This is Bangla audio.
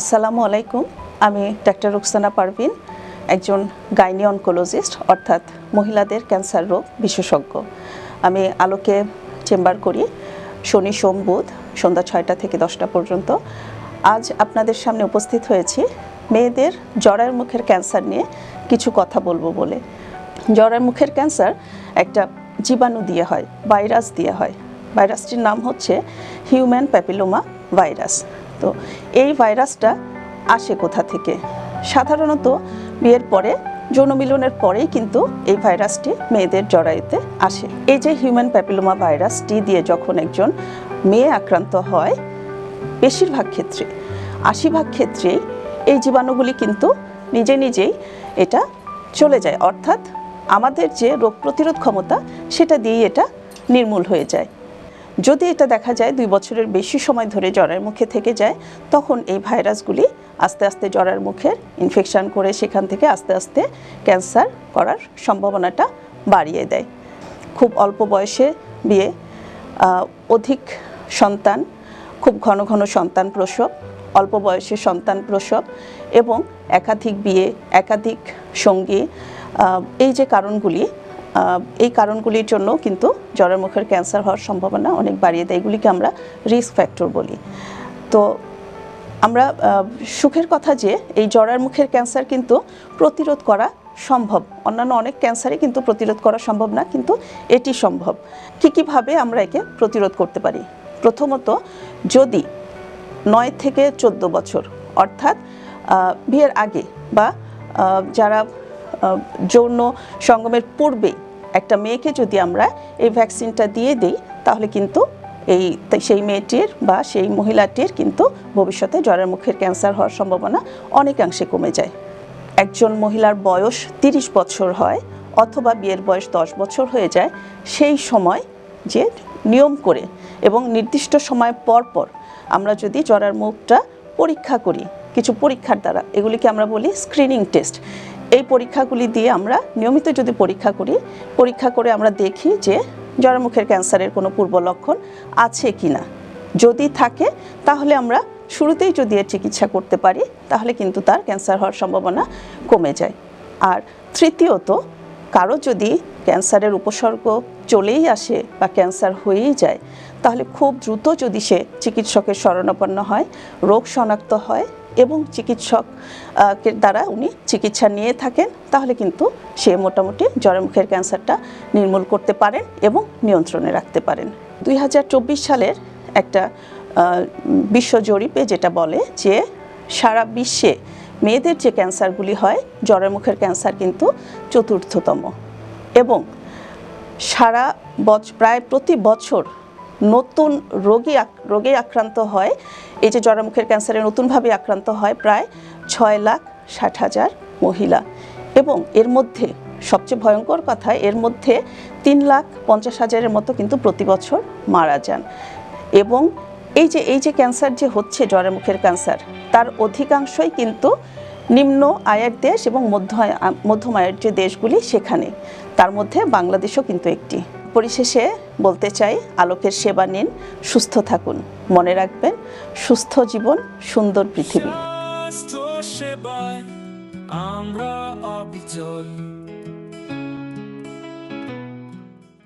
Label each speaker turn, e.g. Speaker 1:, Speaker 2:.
Speaker 1: আসসালামু আলাইকুম। আমি ডাক্তার রুকসানা পারভিন, একজন গাইনি অনকোলজিস্ট অর্থাৎ মহিলাদের ক্যান্সার রোগ বিশেষজ্ঞ। আমি আলোকে চেম্বার করি, শনি, সোম, বুধ, সন্ধ্যা ছয়টা থেকে দশটা পর্যন্ত। আজ আপনাদের সামনে উপস্থিত হয়েছি মেয়েদের জরার মুখের ক্যান্সার নিয়ে কিছু কথা বলব বলে। জরার মুখের ক্যান্সার একটা জীবাণু দিয়ে হয়, ভাইরাস দিয়ে হয়। ভাইরাসটির নাম হচ্ছে হিউম্যান প্যাপিলোমা ভাইরাস। তো এই ভাইরাসটা আসে কোথা থেকে? সাধারণত বিয়ের পরে, যৌন মিলনের পরেই কিন্তু এই ভাইরাসটি মেয়েদের জরায়ুতে আসে। এই যে হিউম্যান প্যাপিলোমা ভাইরাসটি দিয়ে যখন একজন মেয়ে আক্রান্ত হয়, বেশিরভাগ ক্ষেত্রে আশি ভাগ ক্ষেত্রেই এই জীবাণুগুলি কিন্তু নিজে নিজেই এটা চলে যায়। অর্থাৎ আমাদের যে রোগ প্রতিরোধ ক্ষমতা, সেটা দিয়েই এটা নির্মূল হয়ে যায়। যদি এটা দেখা যায় দুই বছরের বেশি সময় ধরে জ্বরের মুখে থেকে যায়, তখন এই ভাইরাসগুলি আস্তে আস্তে জ্বরের মুখের ইনফেকশান করে সেখান থেকে আস্তে আস্তে ক্যান্সার করার সম্ভাবনাটা বাড়িয়ে দেয়। খুব অল্প বয়সে বিয়ে অধিক সন্তান, খুব ঘন ঘন সন্তান প্রসব, অল্প বয়সে সন্তান প্রসব এবং একাধিক বিয়ে, একাধিক সঙ্গী এই যে কারণগুলি এই কারণগুলির জন্য কিন্তু জ্বরের মুখের ক্যান্সার হওয়ার সম্ভাবনা অনেক বাড়িয়ে দেয়। এগুলিকে আমরা রিস্ক ফ্যাক্টর বলি। তো আমরা সুখের কথা যে এই জরার মুখের ক্যান্সার কিন্তু প্রতিরোধ করা সম্ভব। অন্যান্য অনেক ক্যান্সারই কিন্তু প্রতিরোধ করা সম্ভব না, কিন্তু এটি সম্ভব। কী কীভাবে আমরা একে প্রতিরোধ করতে পারি। প্রথমত, যদি নয় থেকে চোদ্দ বছর, অর্থাৎ বিয়ের আগে বা যারা যৌন সঙ্গমের পূর্বেই একটা মেয়েকে যদি আমরা এই ভ্যাকসিনটা দিয়ে দিই, তাহলে কিন্তু এই সেই মেয়েটির বা সেই মহিলাটির কিন্তু ভবিষ্যতে জ্বরের মুখের ক্যান্সার হওয়ার সম্ভাবনা অনেকাংশে কমে যায়। একজন মহিলার বয়স তিরিশ বছর হয় অথবা বিয়ের বয়স দশ বছর হয়ে যায়, সেই সময় যে নিয়ম করে এবং নির্দিষ্ট সময় পর পর আমরা যদি জ্বরের মুখটা পরীক্ষা করি, কিছু পরীক্ষার দ্বারা, এগুলিকে আমরা বলি স্ক্রিনিং টেস্ট এই পরীক্ষাগুলি দিয়ে আমরা নিয়মিত যদি পরীক্ষা করি, পরীক্ষা করে আমরা দেখি যে জ্বরের মুখের ক্যান্সারের কোনো পূর্ব লক্ষণ আছে কি না যদি থাকে, তাহলে আমরা শুরুতেই যদি এর চিকিৎসা করতে পারি, তাহলে কিন্তু তার ক্যান্সার হওয়ার সম্ভাবনা কমে যায়। আর তৃতীয়ত, কারও যদি ক্যান্সারের উপসর্গ চলেই আসে বা ক্যান্সার হয়েই যায়, তাহলে খুব দ্রুত যদি সে চিকিৎসকের শরণাপন্ন হয়, রোগ শনাক্ত হয় এবং চিকিৎসক দ্বারা উনি চিকিৎসা নিয়ে থাকেন, তাহলে কিন্তু সে মোটামুটি জ্বরের মুখের ক্যান্সারটা নির্মূল করতে পারেন এবং নিয়ন্ত্রণে রাখতে পারেন। দুই হাজার চব্বিশ সালের একটা বিশ্ব জরিপে যেটা বলে যে সারা বিশ্বে মেয়েদের যে ক্যান্সারগুলি হয়, জ্বরের মুখের ক্যান্সার কিন্তু চতুর্থতম এবং সারা বছ, প্রায় প্রতি বছর নতুন রোগী রোগে আক্রান্ত হয়। এই যে জ্বরের মুখের ক্যান্সারে নতুনভাবে আক্রান্ত হয় প্রায় ছয় লাখ ষাট হাজার মহিলা। এবং এর মধ্যে সবচেয়ে ভয়ঙ্কর কথা, এর মধ্যে তিন লাখ পঞ্চাশ হাজারের মতো কিন্তু প্রতি বছর মারা যান। এবং এই যে এই যে ক্যান্সার যে হচ্ছে জ্বরের মুখের ক্যান্সার, তার অধিকাংশই কিন্তু নিম্ন আয়ের দেশ এবং মধ্য মধ্যম আয়ের যে দেশগুলি সেখানে, তার মধ্যে বাংলাদেশও কিন্তু একটি। পরিশেষে বলতে চাই, আলোকের সেবা নিন, সুস্থ থাকুন। মনে রাখবেন, সুস্থ জীবন, সুন্দর পৃথিবী।
Speaker 2: আমরা অবিচল।